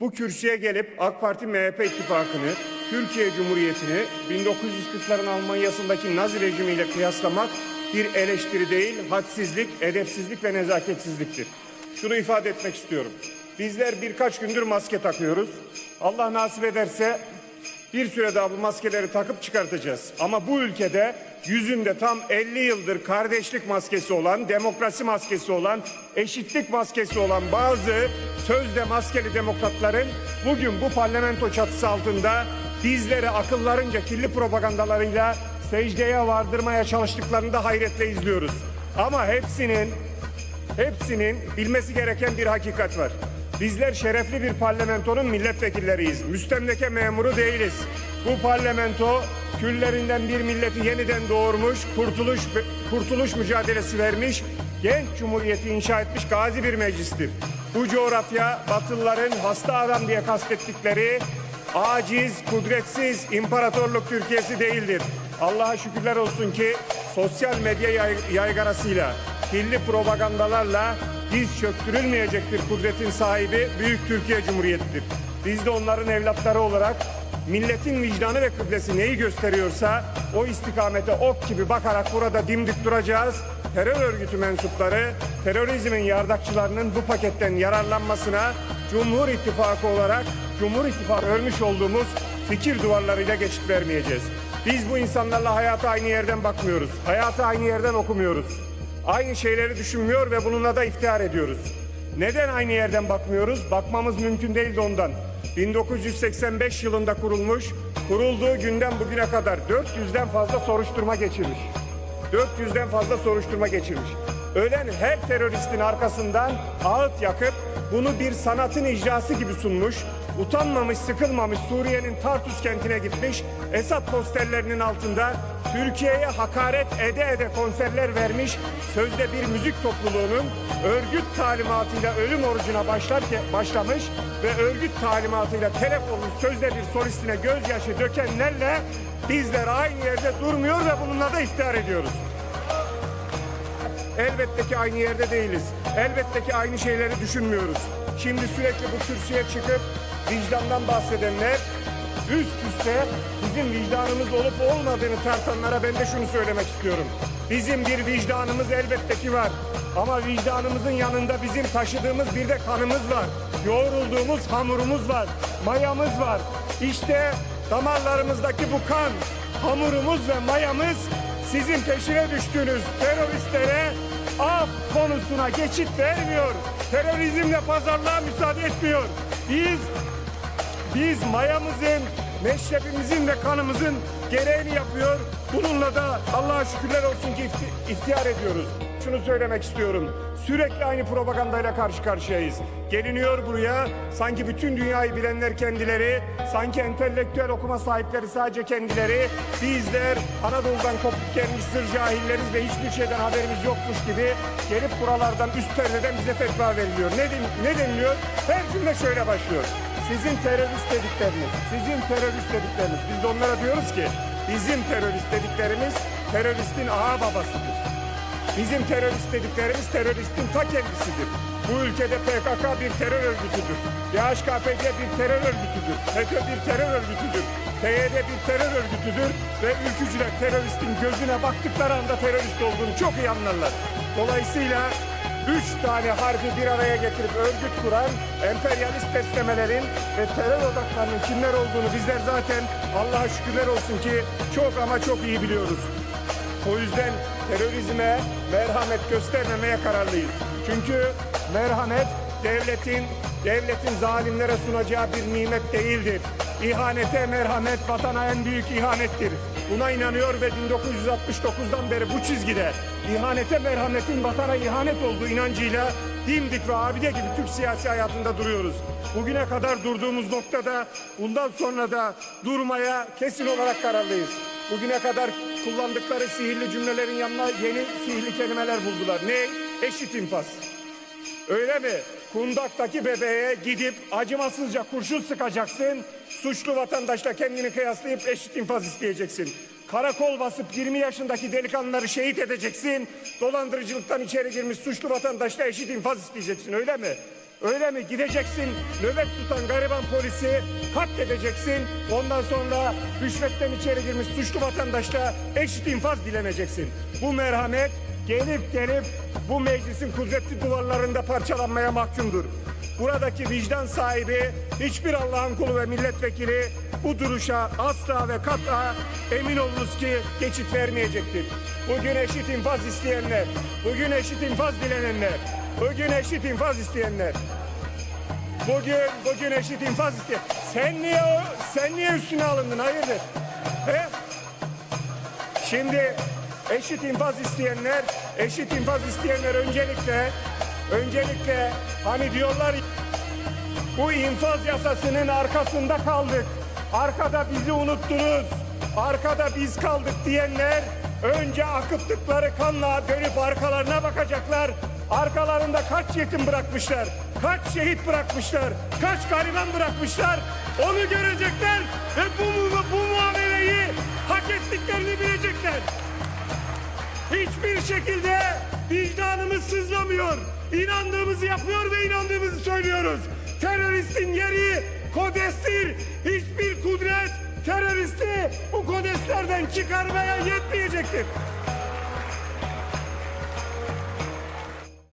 bu kürsüye gelip AK Parti MHP ittifakını, Türkiye Cumhuriyeti'ni 1940'ların Almanya'sındaki Nazi rejimiyle kıyaslamak bir eleştiri değil, hadsizlik, edepsizlik ve nezaketsizliktir. Şunu ifade etmek istiyorum. Bizler birkaç gündür maske takıyoruz. Allah nasip ederse bir süre daha bu maskeleri takıp çıkartacağız. Ama bu ülkede yüzünde tam 50 yıldır kardeşlik maskesi olan, demokrasi maskesi olan, eşitlik maskesi olan bazı sözde maskeli demokratların bugün bu parlamento çatısı altında bizleri akıllarınca kirli propagandalarıyla secdeye vardırmaya çalıştıklarını da hayretle izliyoruz. Ama hepsinin Hepsinin bilmesi gereken bir hakikat var. Bizler şerefli bir parlamentonun milletvekilleriyiz. Müstemleke memuru değiliz. Bu parlamento küllerinden bir milleti yeniden doğurmuş, kurtuluş kurtuluş mücadelesi vermiş, genç cumhuriyeti inşa etmiş gazi bir meclistir. Bu coğrafya Batılıların hasta adam diye kastettikleri aciz, kudretsiz imparatorluk Türkiye'si değildir. Allah'a şükürler olsun ki sosyal medya yay- yaygarasıyla, kirli propagandalarla diz çöktürülmeyecek bir kudretin sahibi Büyük Türkiye Cumhuriyeti'dir. Biz de onların evlatları olarak milletin vicdanı ve kıblesi neyi gösteriyorsa o istikamete ok gibi bakarak burada dimdik duracağız. Terör örgütü mensupları, terörizmin yardakçılarının bu paketten yararlanmasına Cumhur İttifakı olarak Cumhur İttifakı örmüş olduğumuz fikir duvarlarıyla geçit vermeyeceğiz. Biz bu insanlarla hayata aynı yerden bakmıyoruz. Hayatı aynı yerden okumuyoruz. Aynı şeyleri düşünmüyor ve bununla da iftihar ediyoruz. Neden aynı yerden bakmıyoruz? Bakmamız mümkün değil de ondan. 1985 yılında kurulmuş, kurulduğu günden bugüne kadar 400'den fazla soruşturma geçirmiş. 400'den fazla soruşturma geçirmiş. Ölen her teröristin arkasından ağıt yakıp bunu bir sanatın icrası gibi sunmuş, utanmamış, sıkılmamış Suriye'nin Tartus kentine gitmiş, Esad posterlerinin altında Türkiye'ye hakaret ede ede konserler vermiş, sözde bir müzik topluluğunun örgüt talimatıyla ölüm orucuna başlarken başlamış ve örgüt talimatıyla telef sözde bir solistine gözyaşı dökenlerle bizler aynı yerde durmuyor ve bununla da iftihar ediyoruz. Elbette ki aynı yerde değiliz. Elbette ki aynı şeyleri düşünmüyoruz. Şimdi sürekli bu kürsüye çıkıp vicdandan bahsedenler üst üste bizim vicdanımız olup olmadığını tartanlara ben de şunu söylemek istiyorum. Bizim bir vicdanımız elbette ki var. Ama vicdanımızın yanında bizim taşıdığımız bir de kanımız var. Yoğrulduğumuz hamurumuz var. Mayamız var. İşte damarlarımızdaki bu kan, hamurumuz ve mayamız sizin peşine düştüğünüz teröristlere af konusuna geçit vermiyor. Terörizmle pazarlığa müsaade etmiyor. Biz biz mayamızın, meşrepimizin ve kanımızın gereğini yapıyor. Bununla da Allah'a şükürler olsun ki ifti- ihtiyar ediyoruz. Şunu söylemek istiyorum. Sürekli aynı propagandayla karşı karşıyayız. Geliniyor buraya sanki bütün dünyayı bilenler kendileri, sanki entelektüel okuma sahipleri sadece kendileri, bizler Anadolu'dan kopup gelmiş sır cahilleriz ve hiçbir şeyden haberimiz yokmuş gibi gelip buralardan üst perdeden bize fetva veriliyor. Ne, ne deniliyor? Her cümle şöyle başlıyor. Sizin terörist dedikleriniz, sizin terörist dedikleriniz. Biz de onlara diyoruz ki bizim terörist dediklerimiz teröristin ağa babasıdır. Bizim terörist dediklerimiz teröristin ta kendisidir. Bu ülkede PKK bir terör örgütüdür. DHKPC bir terör örgütüdür. FETÖ bir terör örgütüdür. PYD bir terör örgütüdür. Ve ülkücüler teröristin gözüne baktıkları anda terörist olduğunu çok iyi anlarlar. Dolayısıyla üç tane harfi bir araya getirip örgüt kuran emperyalist beslemelerin ve terör odaklarının kimler olduğunu bizler zaten Allah'a şükürler olsun ki çok ama çok iyi biliyoruz. O yüzden terörizme merhamet göstermemeye kararlıyız. Çünkü merhamet devletin devletin zalimlere sunacağı bir nimet değildir. İhanete merhamet vatana en büyük ihanettir. Buna inanıyor ve 1969'dan beri bu çizgide ihanete merhametin vatana ihanet olduğu inancıyla dimdik ve abide gibi Türk siyasi hayatında duruyoruz. Bugüne kadar durduğumuz noktada bundan sonra da durmaya kesin olarak kararlıyız. Bugüne kadar kullandıkları sihirli cümlelerin yanına yeni sihirli kelimeler buldular. Ne? Eşit infaz. Öyle mi? Kundaktaki bebeğe gidip acımasızca kurşun sıkacaksın. Suçlu vatandaşla kendini kıyaslayıp eşit infaz isteyeceksin. Karakol basıp 20 yaşındaki delikanlıları şehit edeceksin. Dolandırıcılıktan içeri girmiş suçlu vatandaşla eşit infaz isteyeceksin öyle mi? Öyle mi? Gideceksin nöbet tutan gariban polisi katledeceksin. Ondan sonra rüşvetten içeri girmiş suçlu vatandaşla eşit infaz dileneceksin. Bu merhamet gelip gelip bu meclisin kudretli duvarlarında parçalanmaya mahkumdur. Buradaki vicdan sahibi hiçbir Allah'ın kulu ve milletvekili bu duruşa asla ve kata emin olunuz ki geçit vermeyecektir. Bugün eşit infaz isteyenler, bugün eşit infaz dilenenler, bugün eşit infaz isteyenler, bugün bugün eşit infaz isteyen. Sen niye sen niye üstüne alındın? Hayırdır? He? Şimdi eşit infaz isteyenler, eşit infaz isteyenler öncelikle, öncelikle hani diyorlar bu infaz yasasının arkasında kaldık. Arkada bizi unuttunuz. Arkada biz kaldık diyenler önce akıttıkları kanla dönüp arkalarına bakacaklar. Arkalarında kaç yetim bırakmışlar, kaç şehit bırakmışlar, kaç gariban bırakmışlar. Onu görecekler şekilde vicdanımız sızlamıyor. İnandığımızı yapıyor ve inandığımızı söylüyoruz. Teröristin yeri kodestir. Hiçbir kudret teröristi bu kodeslerden çıkarmaya yetmeyecektir.